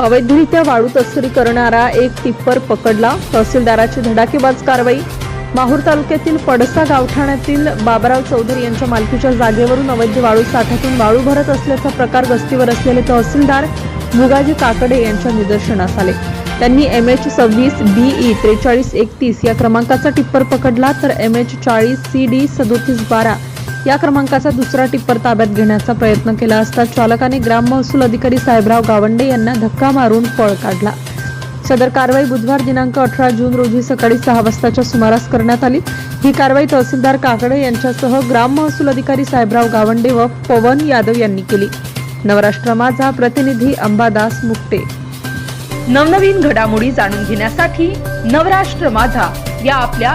अवैधरित्या वाळू तस्करी करणारा एक टिप्पर पकडला. तहसीलदाराची धडाकेबाज कारवाई. माहूर तालुक्यातील पडसा गावठाण्यातील बाबराव चौधरी यांच्या मालकीच्या जागेवरून अवैध वाळू साठ्यातून वाळू भरत असल्याचा प्रकार गस्तीवर असलेले तहसीलदार मुगाजी काकडे यांच्या निदर्शनास आले. त्यांनी एम एच सव्वीस बीई त्रेचाळीस एकतीस या क्रमांकाचा टिप्पर पकडला. तर एम एच चाळीस सी डी सदोतीस बारा या क्रमांकाचा दुसरा टिप्पर ताब्यात घेण्याचा प्रयत्न केला असता चालकाने ग्राम महसूल अधिकारी साहेबराव गावंडे यांना धक्का मारून पळ काढला. सदर कारवाई बुधवार दिनांक अठरा जून रोजी सकाळी सहा वाजताच्या सुमारास करण्यात आली. ही कारवाई तहसीलदार काकडे यांच्यासह ग्राम महसूल अधिकारी साहेबराव गावंडे व पवन यादव यांनी केली. नवराष्ट्र माझा प्रतिनिधी अंबादास मुक्ते नवनवीन घडामोडी जाणून घेण्यासाठी नवराष्ट्र माझा या आपल्या